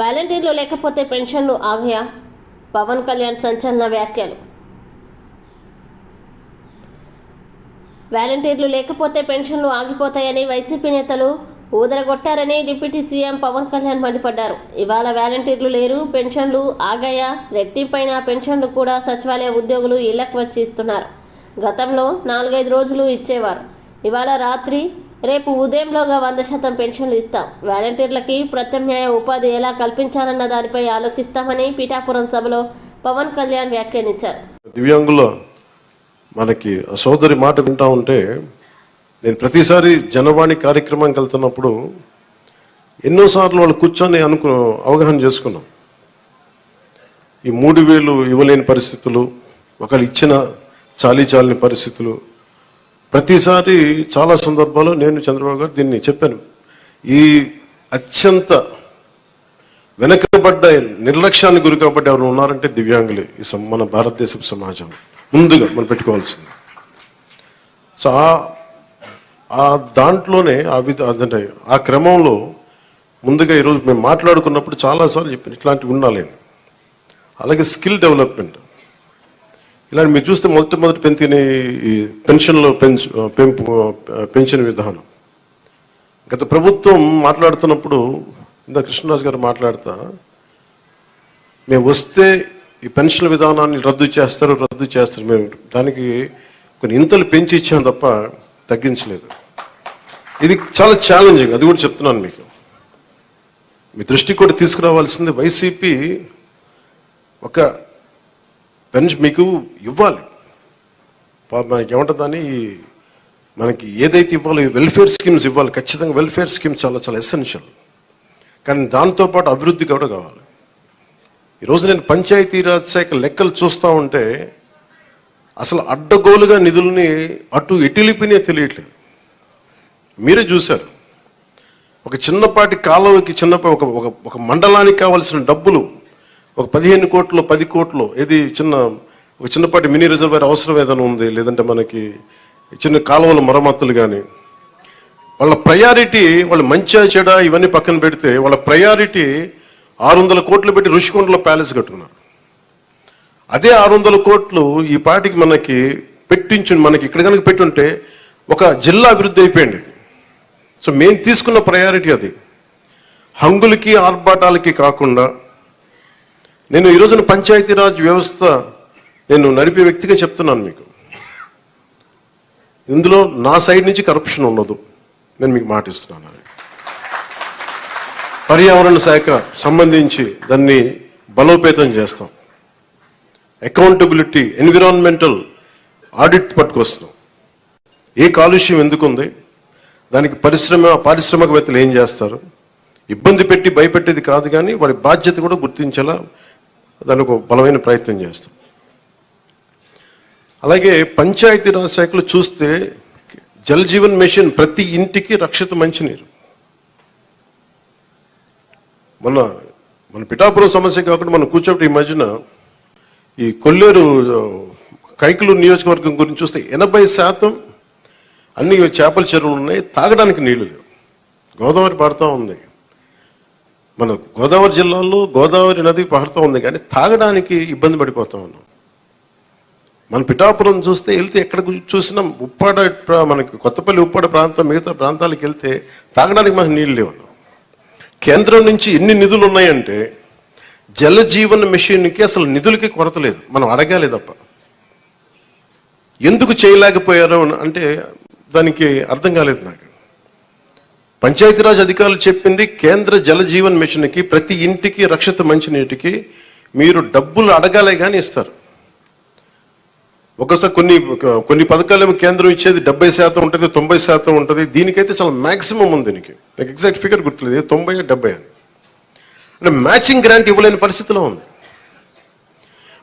వాలంటీర్లు లేకపోతే పెన్షన్లు ఆగయా పవన్ కళ్యాణ్ సంచలన వ్యాఖ్యలు. వాలంటీర్లు లేకపోతే పెన్షన్లు ఆగిపోతాయని వైసీపీ నేతలు ఊదరగొట్టారని డిప్యూటీ సీఎం పవన్ కళ్యాణ్ మండిపడ్డారు. ఇవాళ వాలంటీర్లు లేరు పెన్షన్లు ఆగాయా? రెట్టింపైన పెన్షన్లు కూడా సచివాలయ ఉద్యోగులు ఇళ్ళకు వచ్చి ఇస్తున్నారు. గతంలో నాలుగైదు రోజులు ఇచ్చేవారు. ఇవాళ రాత్రి రేపు ఉదయంలోగా వంద శాతం పెన్షన్లు ఇస్తాం. వాలంటీర్లకి ప్రత్యామ్నాయ ఉపాధి ఎలా కల్పించాలన్న దానిపై ఆలోచిస్తామని పీఠాపురం సభలో పవన్ కళ్యాణ్ వ్యాఖ్యానించారు. దివ్యాంగుల మనకి ఆ సోదరి మాట వింటా ఉంటే నేను ప్రతిసారి జనవాణి కార్యక్రమానికి వెళ్తున్నప్పుడు ఎన్నోసార్లు వాళ్ళు కూర్చొని అనుకు అవగాహన చేసుకున్నాం. ఈ మూడు వేలు ఇవ్వలేని పరిస్థితులు ఒకళ్ళు ఇచ్చిన చాలీ చాలని పరిస్థితులు ప్రతిసారి చాలా సందర్భాల్లో నేను చంద్రబాబు గారు దీన్ని చెప్పాను. ఈ అత్యంత వెనకబడ్డ నిర్లక్ష్యానికి గురి కాబట్టి ఎవరు ఉన్నారంటే దివ్యాంగులే. ఈ మన భారతదేశపు సమాజం. ముందుగా మనం పెట్టుకోవాల్సింది. సో ఆ- దాంట్లోనే ఆ విధ అదంటే ఆ క్రమంలో ముందుగా ఈరోజు మేము మాట్లాడుకున్నప్పుడు చాలాసార్లు చెప్పాను ఇట్లాంటివి ఉండాలి అలాగే స్కిల్ డెవలప్మెంట్. ఇలాంటి మీరు చూస్తే మొదటి మొదటి పెంచిన ఈ పెన్షన్లో పెంచు పెంపు పెన్షన్ విధానం. గత ప్రభుత్వం మాట్లాడుతున్నప్పుడు ఇందా కృష్ణరాజు గారు మాట్లాడుతా మేము వస్తే ఈ పెన్షన్ విధానాన్ని రద్దు చేస్తారు రద్దు చేస్తారు. మేము దానికి కొన్ని ఇంతలు పెంచి ఇచ్చాం తప్ప తగ్గించలేదు. ఇది చాలా ఛాలెంజింగ్ అది కూడా చెప్తున్నాను మీకు. మీ దృష్టి కూడా తీసుకురావాల్సింది వైసీపీ ఒక పెన్షన్ మీకు ఇవ్వాలి. మనకి ఏమంటుందని మనకి ఏదైతే ఇవ్వాలో వెల్ఫేర్ స్కీమ్స్ ఇవ్వాలి. ఖచ్చితంగా వెల్ఫేర్ స్కీమ్స్ చాలా చాలా ఎసెన్షియల్ కానీ దాంతోపాటు అభివృద్ధి కూడా కావాలి. ఈరోజు నేను పంచాయతీరాజ్ శాఖ లెక్కలు చూస్తూ ఉంటే అసలు అడ్డగోలుగా నిధుల్ని అటు ఎటులిపినే తెలియట్లేదు. మీరే చూశారు. ఒక చిన్నపాటి కాలువకి చిన్నపాటి ఒక ఒక మండలానికి కావాల్సిన డబ్బులు ఒక పదిహేను కోట్లు పది కోట్లు ఏది చిన్న ఒక చిన్నపాటి మినీ రిజర్వేర్ అవసరం ఏదైనా ఉంది లేదంటే మనకి చిన్న కాలువల మరమ్మతులు కానీ వాళ్ళ ప్రయారిటీ వాళ్ళ మంచిగా చెడ ఇవన్నీ పక్కన పెడితే వాళ్ళ ప్రయారిటీ ఆరు వందల కోట్లు పెట్టి ఋషికొండలో ప్యాలెస్ కట్టుకున్నారు. అదే ఆరు వందల కోట్లు ఈ పాటికి మనకి పెట్టించు మనకి ఇక్కడ కనుక పెట్టుంటే ఒక జిల్లా అభివృద్ధి అయిపోయింది. సో మేము తీసుకున్న ప్రయారిటీ అది. హంగులకి ఆర్భాటాలకి కాకుండా నేను ఈ రోజున పంచాయతీరాజ్ వ్యవస్థ నేను నడిపే వ్యక్తిగా చెప్తున్నాను మీకు. ఇందులో నా సైడ్ నుంచి కరప్షన్ ఉండదు. నేను మీకు మాటిస్తున్నాను అది. పర్యావరణ శాఖ సంబంధించి దాన్ని బలోపేతం చేస్తాం. అకౌంటబిలిటీ ఎన్విరాన్మెంటల్ ఆడిట్ పట్టుకొస్తున్నాం. ఏ కాలుష్యం ఎందుకు ఉంది దానికి పరిశ్రమ పారిశ్రామికవేత్తలు ఏం చేస్తారు? ఇబ్బంది పెట్టి భయపెట్టేది కాదు కానీ వాడి బాధ్యత కూడా గుర్తించేలా దానికి బలమైన ప్రయత్నం చేస్తాం. అలాగే పంచాయతీరాజ్ శాఖలు చూస్తే జల్ జీవన్ మిషన్ ప్రతి ఇంటికి రక్షిత మంచినీరు. మన మన పిఠాపురం సమస్య కాకుండా మనం కూర్చోబెట్టి ఈ మధ్యన ఈ కొల్లేరు కైకలూరు నియోజకవర్గం గురించి చూస్తే ఎనభై శాతం అన్ని చేపల చెరువులు ఉన్నాయి తాగడానికి నీళ్ళు లేవు. గోదావరి పాడుతూ ఉంది. మన గోదావరి జిల్లాలో గోదావరి నది పాడుతూ ఉంది కానీ తాగడానికి ఇబ్బంది పడిపోతూ ఉన్నాం. మన పిఠాపురం చూస్తే వెళ్తే ఎక్కడ చూసినా ఉప్పాడ మనకి కొత్తపల్లి ఉప్పాడ ప్రాంతం మిగతా ప్రాంతాలకు వెళ్తే తాగడానికి మాకు నీళ్ళు లేవు. కేంద్రం నుంచి ఎన్ని నిధులు ఉన్నాయంటే జల జీవన మిషన్కి అసలు నిధులకి కొరత లేదు. మనం అడగాలి తప్ప. ఎందుకు చేయలేకపోయారు అంటే దానికి అర్థం కాలేదు నాకు. పంచాయతీరాజ్ అధికారులు చెప్పింది కేంద్ర జల జీవన్ మిషన్కి ప్రతి ఇంటికి రక్షిత మంచినీటికి మీరు డబ్బులు అడగాలే కానీ ఇస్తారు. ఒకసారి కొన్ని కొన్ని పథకాలేమో కేంద్రం ఇచ్చేది డెబ్బై శాతం ఉంటుంది తొంభై శాతం ఉంటుంది. దీనికైతే చాలా మ్యాక్సిమం ఉంది దీనికి. నాకు ఎగ్జాక్ట్ ఫిగర్ గుర్తులేదు. తొంభై డెబ్బై అని. అంటే మ్యాచింగ్ గ్రాంట్ ఇవ్వలేని పరిస్థితిలో ఉంది.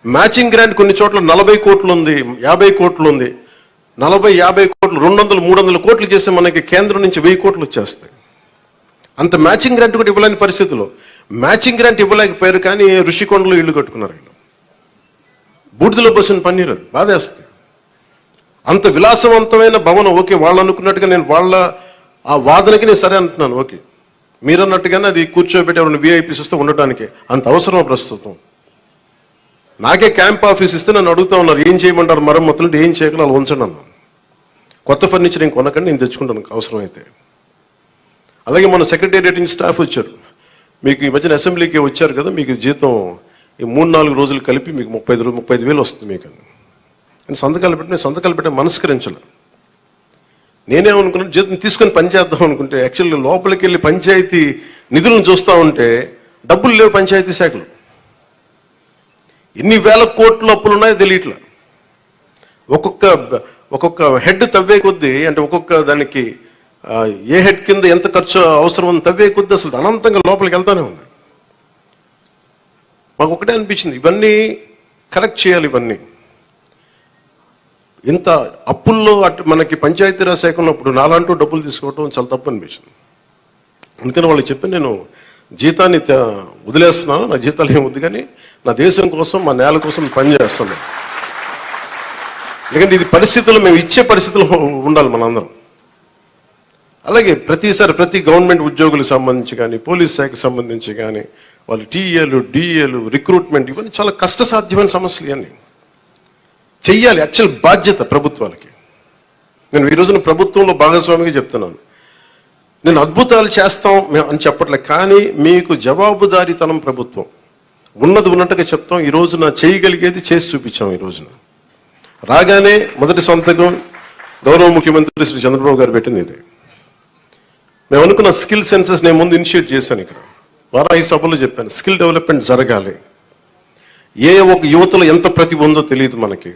మ్యాచింగ్ గ్రాంట్ కొన్ని చోట్ల నలభై కోట్లు ఉంది యాభై కోట్లు ఉంది. నలభై యాభై కోట్లు రెండు వందలు మూడు వందల కోట్లు చేస్తే మనకి కేంద్రం నుంచి వెయ్యి కోట్లు వచ్చేస్తాయి. అంత మ్యాచింగ్ గ్రాంట్ కూడా ఇవ్వలేని పరిస్థితిలో మ్యాచింగ్ గ్రాంట్ ఇవ్వలేకపోయారు కానీ ఋషికొండలో ఇల్లు కట్టుకున్నారు వీళ్ళు బూడిదలో బస్సును పన్నీరు బాధేస్తుంది అంత విలాసవంతమైన భవనం ఓకే వాళ్ళు అనుకున్నట్టుగా నేను వాళ్ళ ఆ వాదనకి నేను సరే అంటున్నాను ఓకే. మీరన్నట్టుగానే అది కూర్చోబెట్టి విఐపీస్ వస్తే ఉండటానికి అంత అవసరం ప్రస్తుతం? నాకే క్యాంప్ ఆఫీస్ ఇస్తే నన్ను అడుగుతా ఉన్నారు ఏం చేయమంటారు మరమ్మతులు ఏం చేయగలరు అలా ఉంచండి అన్నాను. కొత్త ఫర్నిచర్ ఇంక కొనకండి నేను తెచ్చుకుంటాను అవసరం అయితే అలాగే మన సెక్రటేరియట్ స్టాఫ్ వచ్చారు. మీకు ఈ మధ్యన అసెంబ్లీకి వచ్చారు కదా మీకు జీతం ఈ మూడు నాలుగు రోజులు కలిపి మీకు ముప్పై ఐదు ముప్పై ఐదు వేలు వస్తుంది మీకు. అని నేను సంతకాలు పెట్టి సంతకాలు పెట్టే మనస్కరించలే నేనేమనుకున్నాను జీతం తీసుకొని పని చేద్దాం అనుకుంటే యాక్చువల్లీ లోపలికి వెళ్ళి పంచాయతీ నిధులను చూస్తూ ఉంటే డబ్బులు లేవు పంచాయతీ శాఖలు. ఎన్ని వేల కోట్ల అప్పులు ఉన్నాయో తెలియట్లే. ఒక్కొక్క ఒక్కొక్క హెడ్ తవ్వే కొద్దీ అంటే ఒక్కొక్క దానికి ఏ హెడ్ కింద ఎంత ఖర్చు అవసరం ఉంది తవ్వే కొద్దీ అసలు అనంతంగా లోపలికి వెళ్తానే ఉంది. మాకు ఒకటే అనిపించింది ఇవన్నీ కరెక్ట్ చేయాలి ఇవన్నీ. ఇంత అప్పుల్లో అటు మనకి పంచాయతీరాజ్ శాఖ ఉన్నప్పుడు నాలంటూ డబ్బులు తీసుకోవటం చాలా తప్పు అనిపించింది. అందుకని వాళ్ళు చెప్పి నేను జీతాన్ని వదిలేస్తున్నాను నా జీతాలు ఏం వద్దు కానీ నా దేశం కోసం మా నేల కోసం పని చేస్తున్నాను. ఎందుకంటే ఇది పరిస్థితులు మేము ఇచ్చే పరిస్థితులు ఉండాలి మనందరం. అలాగే ప్రతిసారి ప్రతి గవర్నమెంట్ ఉద్యోగులకు సంబంధించి కానీ పోలీస్ శాఖకు సంబంధించి కానీ వాళ్ళు టీఏలు డిఏలు రిక్రూట్మెంట్ ఇవన్నీ చాలా కష్టసాధ్యమైన సమస్యలు ఇవన్నీ. చెయ్యాలి యాక్చువల్ బాధ్యత ప్రభుత్వాలకి. నేను ఈ రోజున ప్రభుత్వంలో భాగస్వామిగా చెప్తున్నాను. నేను అద్భుతాలు చేస్తాం మేము అని చెప్పట్లే కానీ మీకు జవాబుదారీతనం ప్రభుత్వం. ఉన్నది ఉన్నట్టుగా చెప్తాం ఈ రోజున చేయగలిగేది చేసి చూపించాం ఈ రోజున. రాగానే మొదటి సంతకం గౌరవ ముఖ్యమంత్రి శ్రీ చంద్రబాబు గారు పెట్టింది ఇది. మేము అనుకున్న స్కిల్ సెన్సెస్ నేను ముందు ఇనిషియేట్ చేశాను ఇక్కడ. వారాహి సభలో చెప్పాను స్కిల్ డెవలప్మెంట్ జరగాలి. ఏ ఒక యువతలో ఎంత ప్రతిభ ఉందో తెలియదు మనకి.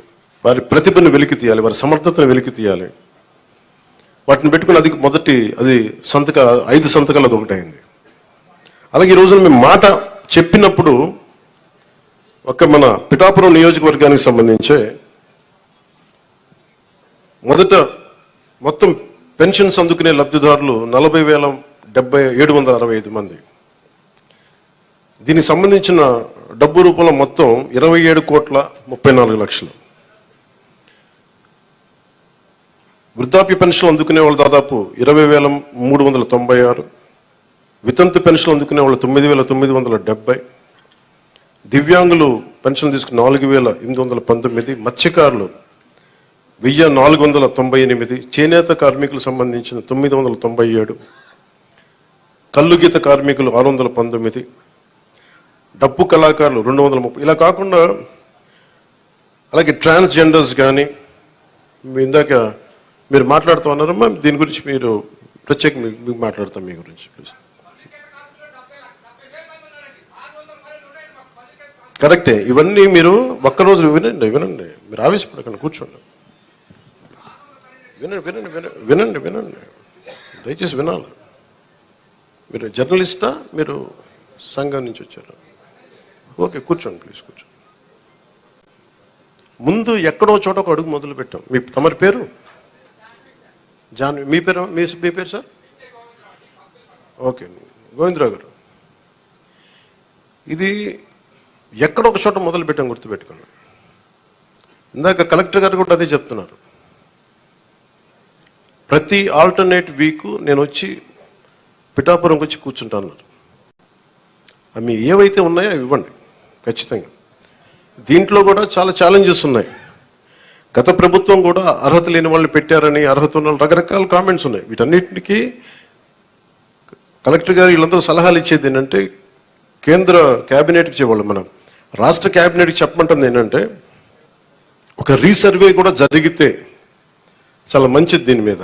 వారి ప్రతిభను వెలికి తీయాలి వారి సమర్థతను వెలికి తీయాలి. వాటిని పెట్టుకుని అది మొదటి అది సంతక ఐదు సంతకాలు అది ఒకటి అయింది. అలాగే ఈ మేము మాట చెప్పినప్పుడు ఒక మన పిఠాపురం నియోజకవర్గానికి సంబంధించే మొదట మొత్తం పెన్షన్స్ అందుకునే లబ్ధిదారులు నలభై వేల డెబ్బై ఏడు వందల అరవై ఐదు మంది. దీనికి సంబంధించిన డబ్బు రూపంలో మొత్తం ఇరవై ఏడు కోట్ల ముప్పై నాలుగు లక్షలు. వృద్ధాప్య పెన్షన్ అందుకునే వాళ్ళు దాదాపు ఇరవై వేల మూడు వందల తొంభై ఆరు. వితంతు పెన్షన్ అందుకునే వాళ్ళు తొమ్మిది వేల తొమ్మిది వందల డెబ్బై. దివ్యాంగులు పెన్షన్ తీసుకుని నాలుగు వేల ఎనిమిది వందల పంతొమ్మిది. మత్స్యకారులు వెయ్యి నాలుగు వందల తొంభై ఎనిమిది చేనేత కార్మికులకు సంబంధించిన తొమ్మిది వందల తొంభై ఏడు కల్లుగీత కార్మికులు ఆరు వందల పంతొమ్మిది డప్పు కళాకారులు రెండు వందల ముప్పై. ఇలా కాకుండా అలాగే ట్రాన్స్జెండర్స్ కానీ మీ ఇందాక మీరు మాట్లాడుతూ ఉన్నారమ్మా దీని గురించి మీరు ప్రత్యేక మీకు మాట్లాడతాం మీ గురించి ప్లీజ్ కరెక్టే ఇవన్నీ మీరు ఒక్కరోజు వినండి వినండి. మీరు ఆవేశపడకండి కూర్చోండి. వినండి వినండి వినండి వినండి దయచేసి వినాలి. మీరు జర్నలిస్టా? మీరు సంఘం నుంచి వచ్చారు? ఓకే కూర్చోండి ప్లీజ్ కూర్చోండి. ముందు ఎక్కడో చోట ఒక అడుగు మొదలు పెట్టాం. మీ తమరి పేరు? జాన్ మీ పేరు మీ మీ పేరు సార్? ఓకే గోవిందరావు గారు. ఇది ఎక్కడ ఒక చోట మొదలు పెట్టాం గుర్తుపెట్టుకోండి. ఇందాక కలెక్టర్ గారు కూడా అదే చెప్తున్నారు. ప్రతి ఆల్టర్నేట్ వీక్ నేను వచ్చి పిఠాపురంకి వచ్చి కూర్చుంటాను. అవి ఏవైతే ఉన్నాయో అవి ఇవ్వండి ఖచ్చితంగా. దీంట్లో కూడా చాలా ఛాలెంజెస్ ఉన్నాయి. గత ప్రభుత్వం కూడా అర్హత లేని వాళ్ళు పెట్టారని అర్హత ఉన్న వాళ్ళు రకరకాల కామెంట్స్ ఉన్నాయి. వీటన్నిటికీ కలెక్టర్ గారు వీళ్ళందరూ సలహాలు ఇచ్చేది ఏంటంటే కేంద్ర క్యాబినెట్కి ఇచ్చేవాళ్ళు మనం. రాష్ట్ర క్యాబినెట్కి చెప్పమంటుంది ఏంటంటే ఒక రీసర్వే కూడా జరిగితే చాలా మంచిది దీని మీద.